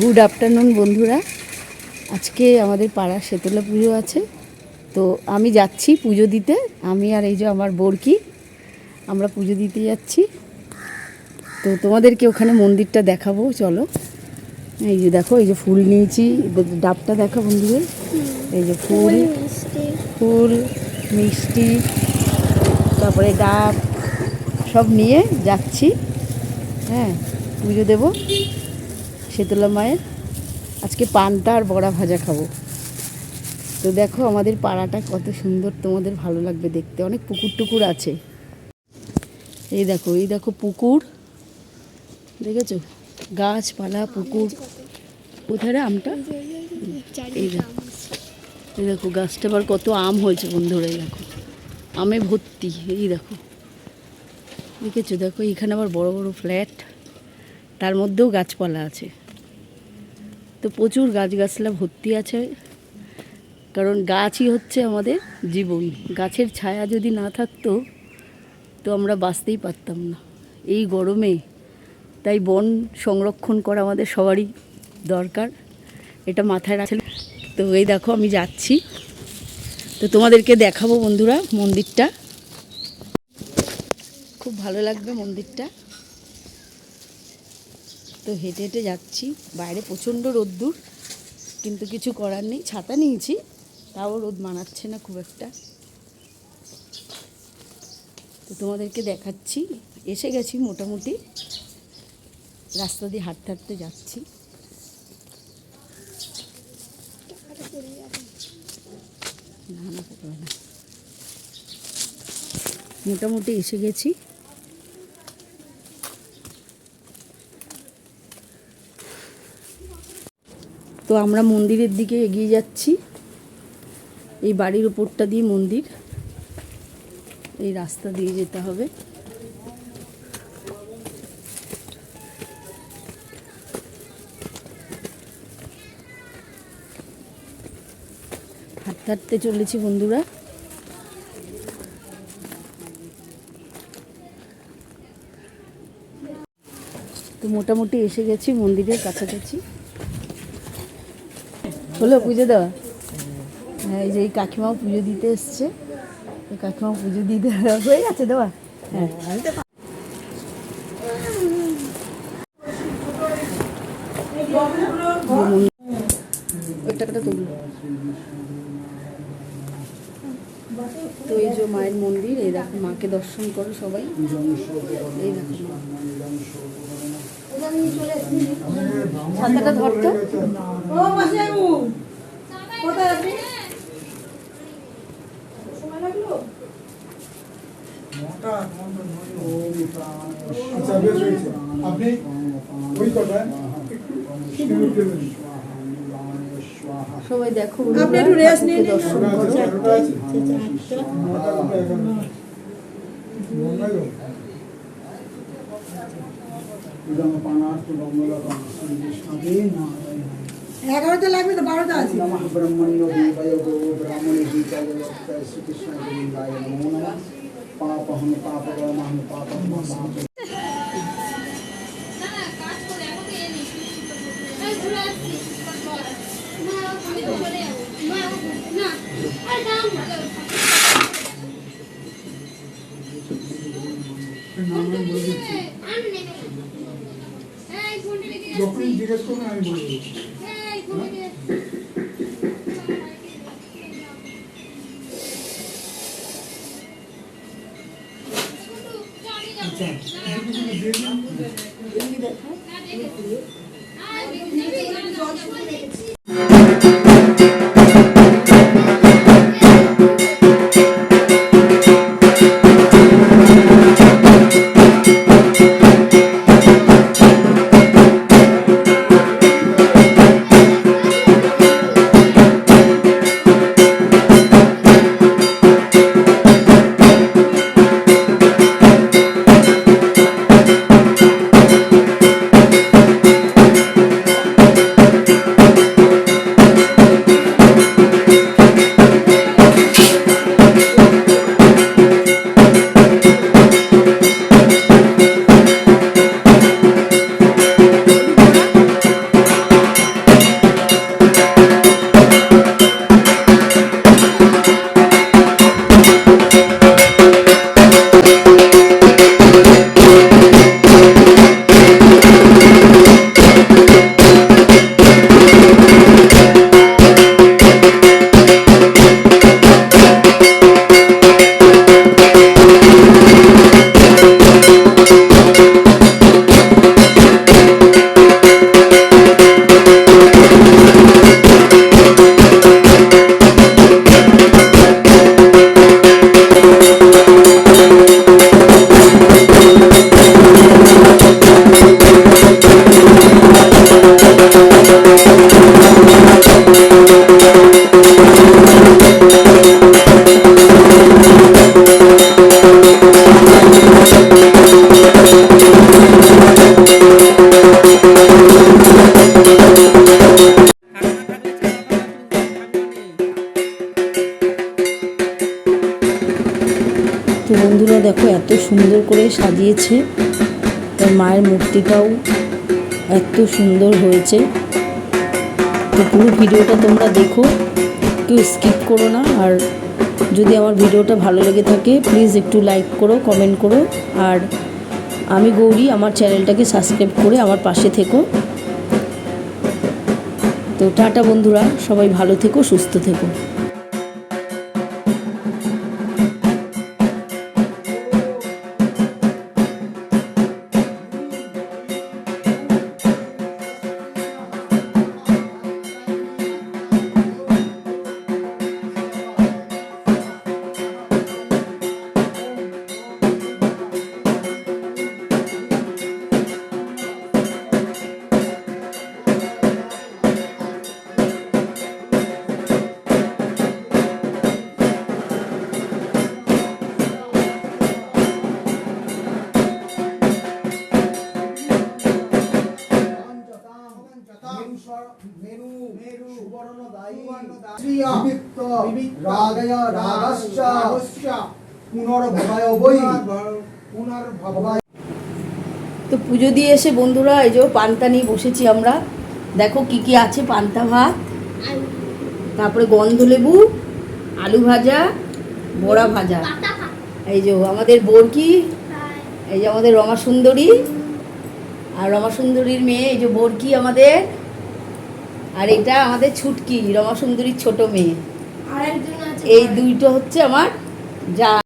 Good afternoon বন্ধুরা। আজকে আমাদের পাড়ার শেতলা পুজো আছে। তো আমি যাচ্ছি পুজো দিতে। আমি আর এই যে আমার বরকি আমরা পুজো দিতে যাচ্ছি। তো তোমাদেরকে ওখানে মন্দিরটা দেখাবো চলো। এই যে দেখো এই যে ফুল নিয়েছি। ডাবটা দেখো বন্ধুদের। এই যে ফুল। ফুল মিষ্টি তারপরে ডাব সব নিয়ে যাচ্ছি। হ্যাঁ পুজো দেবো। শীতলা মায়ের। আজকে পান্তা আর বড়া ভাজা খাব। তো দেখো আমাদের পাড়াটা কত সুন্দর, তোমাদের ভালো লাগবে দেখতে। অনেক পুকুর টুকুর আছে। এই দেখো এই দেখো পুকুর। দেখেছ? গাছপালা, পুকুর। কোথায় আমটা? এই দেখো। এই দেখো, গাছটা আবার কত আম হয়েছে বন্ধুরা, এই দেখো। আমে ভর্তি, এই দেখো। দেখেছ? দেখো, এখানে আবার বড় বড় ফ্ল্যাট। তার মধ্যেও গাছপালা আছে। তো প্রচুর গাছগাছলা ভর্তি আছে। কারণ গাছই হচ্ছে আমাদের জীবন। গাছের ছায়া যদি না থাকতো, তো আমরা বাঁচতেই পারতাম না। এই গরমে, তাই বন সংরক্ষণ করা আমাদের সবারই দরকার। এটা মাথায় রাখলে তো এই দেখো আমি যাচ্ছি। তো তোমাদেরকে দেখাবো বন্ধুরা মন্দিরটা। খুব ভালো লাগবে মন্দিরটা। তো হেঁটে হেঁটে যাচ্ছি। বাইরে প্রচণ্ড রোদ্দুর, কিন্তু কিছু করার নেই। ছাতা নিয়েছি, তাও রোদ মানাচ্ছে না খুব একটা। তো তোমাদেরকে দেখাচ্ছি। এসে গেছি মোটামুটি। রাস্তা দিয়ে হাঁটতে হাঁটতে যাচ্ছি। মোটামুটি এসে গেছি। তো আমরা মন্দিরের দিকে এগিয়ে যাচ্ছি। এই বাড়ির উপরটা দিয়ে মন্দির। এই রাস্তা দিয়ে যেতে হবে। হাঁটতে হাঁটতে চলেছি বন্ধুরা। তো মোটামুটি এসে গেছি মন্দিরের কাছাকাছি। হলো পুজো দেওয়া। হ্যাঁ এই যে এই কাকিমাও পুজো দিতে এসছে। এই কাকিমাও পুজো দিতে হয়ে গেছে দেওয়া? হ্যাঁ। তো এই যে মায়ের মন্দির, এই দেখো, মাকে দর্শন করো সবাই। এই দেখো। ধরতো? ও মাসিবাবু কোথায় আপনি সময় লাগল? আচ্ছা বেশ হয়েছে। আপনি ওই কথায় সবাই দেখো। আপনি একটু নিয়ে নিন। এগারোটা আছে নটা দুটো এগারো। এগারোটা লাগবে তো বারোটা আছে। নমঃ ব্রহ্মণ্য দেবয় গো ব্রাহ্মণে গীতায় শ্রীকৃষ্ণ গোবিন্দায় নমো নমঃ পাপহম পাপকর্মহম পাপহম যখনই জিজ্ঞেস করবেন আমি বলে দেবো হচ্ছে তার মায়ের মূর্তিটাও এত সুন্দর হয়েছে। তো পুরো ভিডিওটা তোমরা দেখো, কেউ স্কিপ করো না। আর যদি আমার ভিডিওটা ভালো লেগে থাকে প্লিজ একটু লাইক করো কমেন্ট করো। আর আমি গৌরী, আমার চ্যানেলটাকে সাবস্ক্রাইব করে আমার পাশে থেকো। তো টাটা বন্ধুরা, সবাই ভালো থেকো, সুস্থ থেকো। তো পুজো দিয়ে এসে বন্ধুরা, এই যে পান্তা নিয়ে বসেছি আমরা। দেখো কি কি আছে, পান্তা ভাত, তারপরে গন্ধলেবু, আলু ভাজা, বড়া ভাজা। এই যে আমাদের বরকি এই যে আমাদের রমা সুন্দরী আর রমা সুন্দরীর মেয়ে, এই যে বরকি আমাদের? আর এটা আমাদের ছুটকি রমা সুন্দরীর ছোট মেয়ে। এই দুইটা হচ্ছে আমার যা